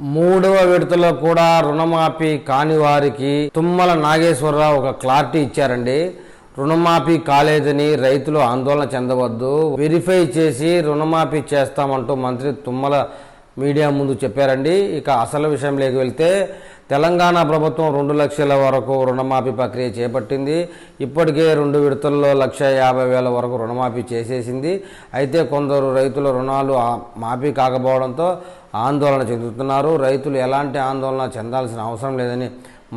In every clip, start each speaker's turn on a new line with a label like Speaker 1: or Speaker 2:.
Speaker 1: మూడవ విడతలో కూడా రుణమాఫీ కాని వారికి తుమ్మల నాగేశ్వరరావు ఒక క్లారిటీ ఇచ్చారండి. రుణమాఫీ కాలేదని రైతులు ఆందోళన చెందవద్దు. వెరిఫై చేసి రుణమాఫీ చేస్తామంటూ మంత్రి తుమ్మల మీడియా ముందు చెప్పారండి. ఇక అసలు విషయంలోకి వెళ్తే తెలంగాణ ప్రభుత్వం రెండు లక్షల వరకు రుణమాఫీ ప్రక్రియ చేపట్టింది. ఇప్పటికే రెండు విడతల్లో లక్ష యాభై వేల వరకు రుణమాఫీ చేసేసింది. అయితే కొందరు రైతుల రుణాలు మాఫీ కాకపోవడంతో ఆందోళన చెందుతున్నారు. రైతులు ఎలాంటి ఆందోళన చెందాల్సిన అవసరం లేదని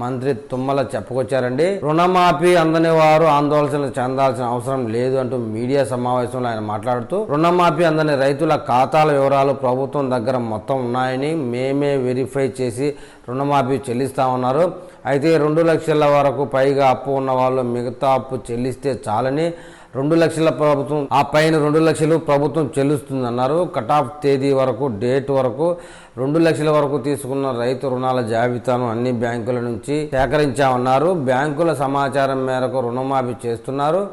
Speaker 1: మంత్రి తుమ్మల చెప్పుకొచ్చారండి. రుణమాఫీ అందని వారు ఆందోళన చెందాల్సిన అవసరం లేదు అంటూ మీడియా సమావేశంలో ఆయన మాట్లాడుతూ రుణమాఫీ అందని రైతుల ఖాతాల వివరాలు ప్రభుత్వం దగ్గర మొత్తం ఉన్నాయని మేమే వెరిఫై చేసి రుణమాఫీ చెల్లిస్తామన్నారు. అయితే రెండు లక్షల వరకు పైగా అప్పు ఉన్న వాళ్ళు మిగతా అప్పు చెల్లిస్తే చాలని రెండు లక్షల ప్రభుత్వం ఆ పైన రెండు లక్షలు ప్రభుత్వం చెల్లిస్తుందన్నారు. కట్ ఆఫ్ తేదీ వరకు డేట్ వరకు రెండు లక్షల వరకు తీసుకున్న రైతు రుణాల జాబితాను అన్ని బ్యాంకుల నుంచి సేకరించామన్నారు. బ్యాంకుల సమాచారం మేరకు రుణమాఫీ చేస్తున్నారు.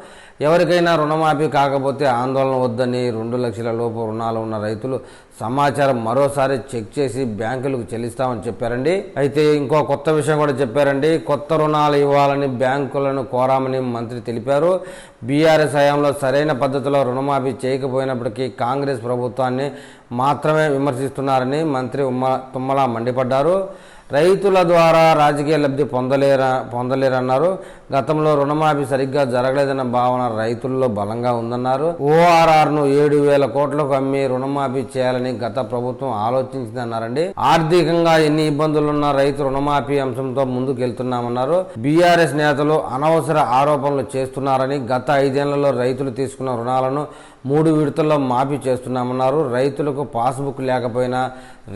Speaker 1: ఎవరికైనా రుణమాఫీ కాకపోతే ఆందోళన వద్దని రెండు లక్షల లోపు రుణాలు ఉన్న రైతులు సమాచారం మరోసారి చెక్ చేసి బ్యాంకులకు చెల్లిస్తామని చెప్పారండి. అయితే ఇంకో కొత్త విషయం కూడా చెప్పారండి. కొత్త రుణాలు ఇవ్వాలని బ్యాంకులను కోరామని మంత్రి తెలిపారు. బీఆర్ఎస్ హయాంలో సరైన పద్ధతిలో రుణమాఫీ చేయకపోయినప్పటికీ కాంగ్రెస్ ప్రభుత్వాన్ని మాత్రమే విమర్శిస్తున్నారని మంత్రి ఉమ్మ తుమ్మల మండిపడ్డారు. రైతుల ద్వారా రాజకీయ లబ్ధి పొందలేరా పొందలేరన్నారు. గతంలో రుణమాఫీ సరిగ్గా జరగలేదన్న భావన రైతుల్లో బలంగా ఉందన్నారు. ఓఆర్ఆర్ను ఏడు వేల కోట్లకు అమ్మి రుణమాఫీ చేయాలని గత ప్రభుత్వం ఆలోచించిందన్నారండి. ఆర్థికంగా ఎన్ని ఇబ్బందులున్న రైతు రుణమాఫీ అంశంతో ముందుకెళ్తున్నామన్నారు. బీఆర్ఎస్ నేతలు అనవసర ఆరోపణలు చేస్తున్నారని గత ఐదేళ్ళలో రైతులు తీసుకున్న రుణాలను మూడు విడతల్లో మాఫీ చేస్తున్నామన్నారు. రైతులకు పాస్బుక్ లేకపోయినా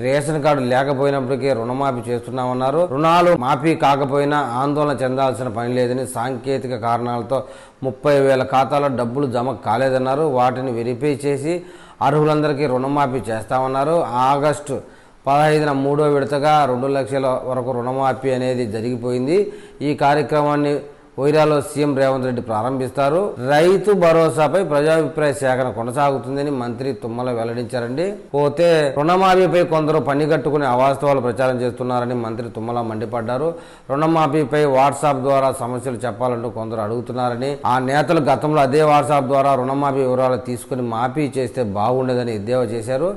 Speaker 1: రేషన్ కార్డు లేకపోయినప్పటికీ రుణమాఫీ చేస్తున్నామన్నారు. రుణాలు మాఫీ కాకపోయినా ఆందోళన చెందాల్సిన పని లేదని సాంకేతిక కారణాలతో ముప్పై వేల ఖాతాలో డబ్బులు జమ కాలేదన్నారు. వాటిని వెరిఫై చేసి అర్హులందరికీ రుణమాఫీ చేస్తామన్నారు. ఆగస్టు పదహైదున మూడో విడతగా రెండు లక్షల వరకు రుణమాఫీ అనేది జరిగిపోయింది. ఈ కార్యక్రమాన్ని వైరాలో సీఎం రేవంత్ రెడ్డి ప్రారంభిస్తారు. రైతు భరోసాపై ప్రజాభిప్రాయ సేకరణ కొనసాగుతుందని మంత్రి తుమ్మల వెల్లడించారండి. పోతే రుణమాఫీపై కొందరు పనిగట్టుకుని అవాస్తవాలు ప్రచారం చేస్తున్నారని మంత్రి తుమ్మల మండిపడ్డారు. రుణమాఫీపై వాట్సాప్ ద్వారా సమస్యలు చెప్పాలంటూ కొందరు అడుగుతున్నారని ఆ నేతలు గతంలో అదే వాట్సాప్ ద్వారా రుణమాఫీ వివరాలు తీసుకుని మాఫీ చేస్తే బాగుండేదని ఎద్దేవా చేశారు.